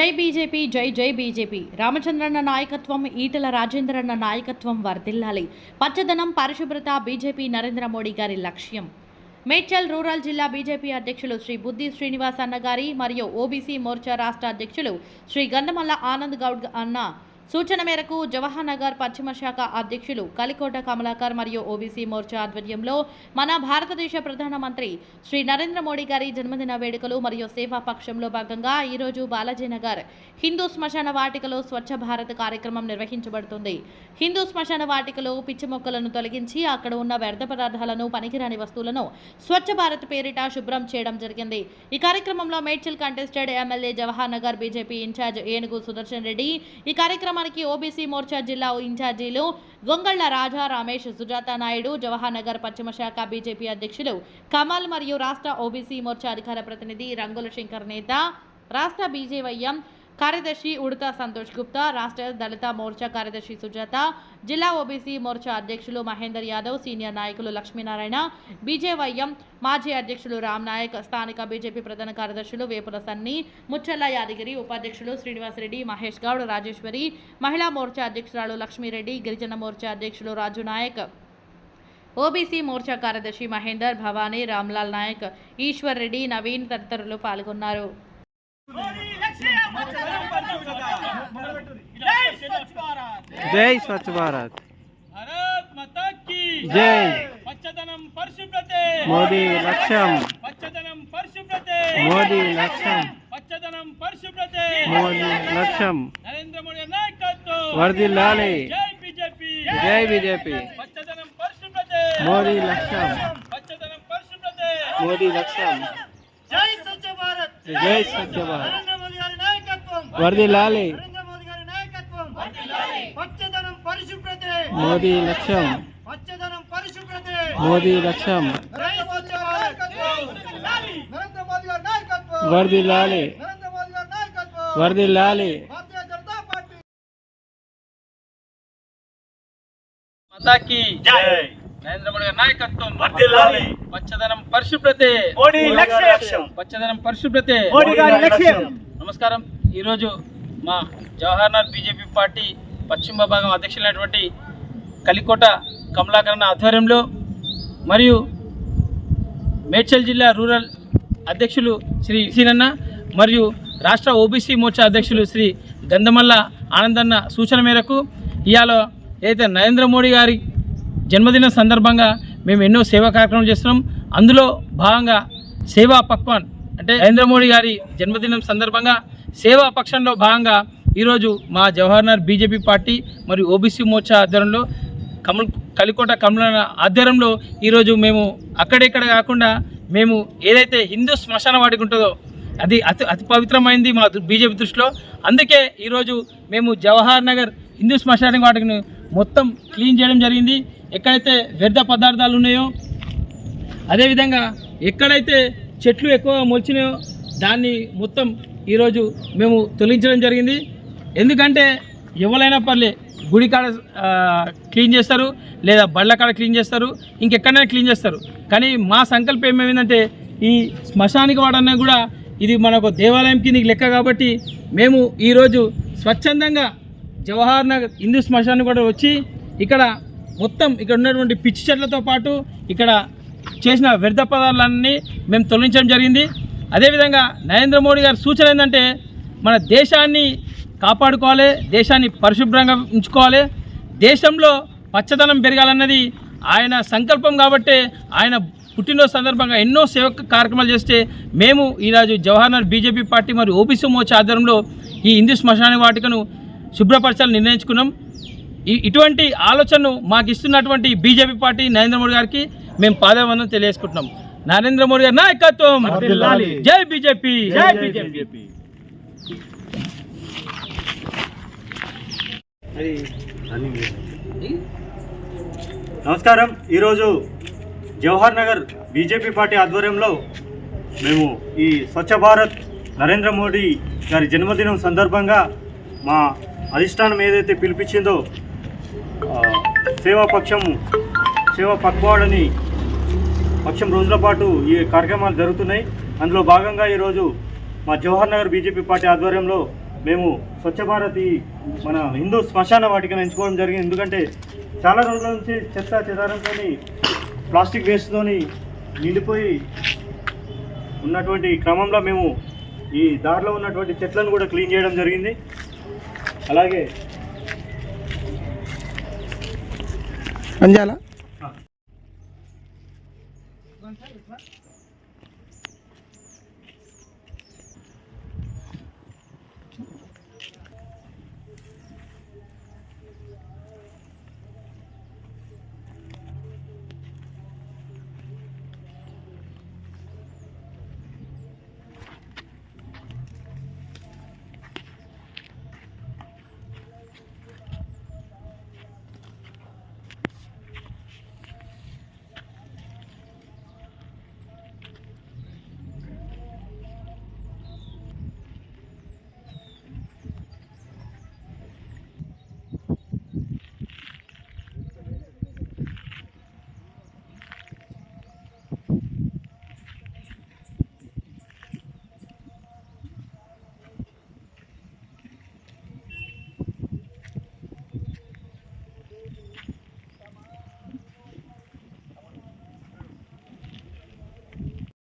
జై బీజేపీ జై జై బీజేపీ. రామచంద్రన్న నాయకత్వం ఈటల రాజేంద్రన్న నాయకత్వం వర్ధిల్లాలి. పచ్చదనం పరిశుభ్రత బీజేపీ నరేంద్ర మోడీ గారి లక్ష్యం. మేడ్చల్ రూరల్ జిల్లా బీజేపీ అధ్యక్షులు శ్రీ బుద్ధి శ్రీనివాస్ అన్న గారి మరియు ఓబీసీ మోర్చా రాష్ట్ర అధ్యక్షులు శ్రీ గంధమల్ల ఆనంద్ గౌడ్ అన్న సూచన మేరకు జవహర్ నగర్ పశ్చిమ శాఖ అధ్యక్షులు కలికోట కమలాకర్ మరియు ఓబీసీ మోర్చా ఆధ్వర్యంలో మన భారతదేశ ప్రధానమంత్రి శ్రీ నరేంద్ర మోడీ గారి జన్మదిన వేడుకలు మరియు సేవా పక్షంలో భాగంగా ఈరోజు బాలాజీనగర్ హిందూ శ్మశాన వాటికలో స్వచ్ఛ భారత్ కార్యక్రమం నిర్వహించబడుతుంది. హిందూ శ్మశాన వాటికలో పిచ్చి మొక్కలను తొలగించి అక్కడ ఉన్న వ్యర్థ పదార్థాలను పనికిరాని వస్తువులను స్వచ్ఛ భారత్ పేరిట శుభ్రం చేయడం జరిగింది. ఈ కార్యక్రమంలో Medchal contested MLA Jawahar Nagar BJP incharge Enugu Sudarshan Reddy ఈ కార్యక్రమం మనకి ఓబీసీ మోర్చా జిల్లా ఇన్ఛార్జీలు గొంగళ్ళ రాజా రమేష్ సుజాత నాయుడు జవహర్ నగర్ పశ్చిమ శాఖ బీజేపీ అధ్యక్షులు కమల్ మరియు రాష్ట్ర ఓబీసీ మోర్చా అధికార ప్రతినిధి రంగుల శంకర్ నేత రాష్ట్ర బీజేవైఎం కార్యదర్శి ఉడతా సంతోష్ గుప్తా రాష్ట్ర దళిత మోర్చా కార్యదర్శి సుజాత జిల్లా ఓబీసీ మోర్చా అధ్యక్షులు మహేందర్ యాదవ్ సీనియర్ నాయకులు లక్ష్మీనారాయణ బీజేవైఎం మాజీ అధ్యక్షులు రామ్ నాయక్ స్థానిక బీజేపీ ప్రధాన కార్యదర్శులు వేపుల సన్ని ముచ్చల్ల యాదగిరి ఉపాధ్యక్షులు శ్రీనివాసరెడ్డి మహేష్ గౌడ్ రాజేశ్వరి మహిళా మోర్చా అధ్యక్షురాలు లక్ష్మీరెడ్డి గిరిజన మోర్చా అధ్యక్షులు రాజు నాయక్. ఓబీసీ మోర్చా కార్యదర్శి మహేందర్ భవానీ రామ్లాల్ నాయక్ ఈశ్వర్ రెడ్డి నవీన్ తదితరులు పాల్గొన్నారు. జై స్వచ్ఛ భారత్ జై స్వచ్ఛ భారత్ భారత్ మాతా కీ జై పచ్చదనం పరిశుభ్రతే మోదీ లక్ష్యం పచ్చదనం పరిశుభ్రతే మోదీ లక్ష్యం పచ్చదనం పరిశుభ్రతే మోదీ లక్ష్యం నరేంద్ర మోడీ నాయకత్వం వర్ధిల్లాలి జై బీజేపీ జై బీజేపీ పచ్చదనం పరిశుభ్రతే మోదీ లక్ష్యం పచ్చదనం పరిశుభ్రతే మోదీ లక్ష్యం జై స్వచ్ఛ భారత్ జై స్వచ్ఛ భారత్ నరేంద్ర మోదీ లక్ష్యం. పచ్చదనం పరిశుభ్రతే. మోదీ లక్ష్యం. జనతా పార్టీ మాతాకి జై. నరేంద్ర మోడీ గారి నాయకత్వం. వర్ధిల్లాలి. పచ్చదనం పరిశుభ్రతే. మోడీ లక్ష్యం. పచ్చదనం పరిశుభ్రతే. మోడీ గారి లక్ష్యం. నమస్కారం. ఈరోజు మా జవహర్లాల్ బీజేపీ పార్టీ పశ్చిమ భాగం అధ్యక్షులైనటువంటి కలికోట కమలాకరణ ఆధ్వర్యంలో మరియు మేడ్చల్ జిల్లా రూరల్ అధ్యక్షులు శ్రీ సీనన్న మరియు రాష్ట్ర ఓబీసీ మోర్చా అధ్యక్షులు శ్రీ గంధమల్ల ఆనందన్న సూచన మేరకు ఇవాళ ఏదైతే నరేంద్ర మోడీ గారి జన్మదినం సందర్భంగా మేము ఎన్నో సేవా కార్యక్రమాలు చేస్తున్నాం. అందులో భాగంగా సేవా పక్వాన్ అంటే నరేంద్ర మోడీ గారి జన్మదినం సందర్భంగా సేవా పక్షంలో భాగంగా ఈరోజు మా జవహర్లాల్ బీజేపీ పార్టీ మరియు ఓబీసీ మోర్చా ఆధ్వర్యంలో కమల్ కలికోట కమల ఆధ్వర్యంలో ఈరోజు మేము అక్కడెక్కడ కాకుండా మేము ఏదైతే హిందూ శ్మశాన వాటికి ఉంటుందో అది అతి అతి పవిత్రమైంది మా బీజేపీ దృష్టిలో. అందుకే ఈరోజు మేము జవహర్ నగర్ హిందూ శ్మశాన వాటిని మొత్తం క్లీన్ చేయడం జరిగింది. ఎక్కడైతే వ్యర్థ పదార్థాలు ఉన్నాయో అదేవిధంగా ఎక్కడైతే చెట్లు ఎక్కువగా మొలిచినాయో దాన్ని మొత్తం ఈరోజు మేము తొలగించడం జరిగింది. ఎందుకంటే ఎవరైనా పర్లే గుడి కాడ క్లీన్ చేస్తారు లేదా బళ్ళ కాడ క్లీన్ చేస్తారు ఇంకెక్కడైనా క్లీన్ చేస్తారు. కానీ మా సంకల్పం ఏమేమిందంటే ఈ శ్మశానికి వాడన్నా కూడా ఇది మనకు దేవాలయం కిందకి లెక్క కాబట్టి మేము ఈరోజు స్వచ్ఛందంగా జవహర్ నగర్ హిందూ శ్మశానికి కూడా వచ్చి ఇక్కడ మొత్తం ఇక్కడ ఉన్నటువంటి పిచ్చి చెట్లతో పాటు ఇక్కడ చేసిన వ్యర్థ పదార్థాలన్నీ మేము తొలగించడం జరిగింది. అదేవిధంగా నరేంద్ర మోడీ గారి సూచన ఏంటంటే మన దేశాన్ని కాపాడుకోవాలి దేశాన్ని పరిశుభ్రంగా ఉంచుకోవాలి. దేశంలో పచ్చదనం పెరగాలన్నది ఆయన సంకల్పం కాబట్టే ఆయన పుట్టినరోజు సందర్భంగా ఎన్నో సేవ కార్యక్రమాలు చేస్తే మేము ఈరోజు జవహర్లాల్ బీజేపీ పార్టీ మరియు ఓబీసీ మోర్చా ఆధ్వర్యంలో ఈ హిందూ శ్మశాన వాటికను శుభ్రపరచాలని నిర్ణయించుకున్నాం. ఈ- ఇటువంటి ఆలోచనను మాకు ఇస్తున్నటువంటి బీజేపీ పార్టీ నరేంద్ర మోడీ గారికి మేము పాదవందనం తెలియజేసుకుంటున్నాం. నరేంద్ర మోడీ గారి నాయకత్వం. జై బీజేపీ. జై బీజేపీ. నమస్కారం. ఈరోజు జవహర్ నగర్ బీజేపీ పార్టీ ఆధ్వర్యంలో మేము ఈ స్వచ్ఛ భారత్ నరేంద్ర మోడీ గారి జన్మదినం సందర్భంగా మా అధిష్టానం ఏదైతే పిలిపించిందో ఆ, సేవా పక్షం సేవా పక్వాడని పక్షం రోజుల పాటు ఈ కార్యక్రమాలు జరుగుతున్నాయి. అందులో భాగంగా ఈరోజు మా జవహర్ నగర్ బీజేపీ పార్టీ ఆధ్వర్యంలో మేము స్వచ్ఛ భారత్ ఈ మన హిందూ శ్మశాన వాటికను ఎంచుకోవడం జరిగింది. ఎందుకంటే చాలా రోజుల నుంచి చెత్త చెదారంతో ప్లాస్టిక్ వేస్ట్తో నిండిపోయి ఉన్నటువంటి క్రమంలో మేము ఈ దారిలో ఉన్నటువంటి చెట్లను కూడా క్లీన్ చేయడం జరిగింది. అలాగే అంజాలా? कौन सा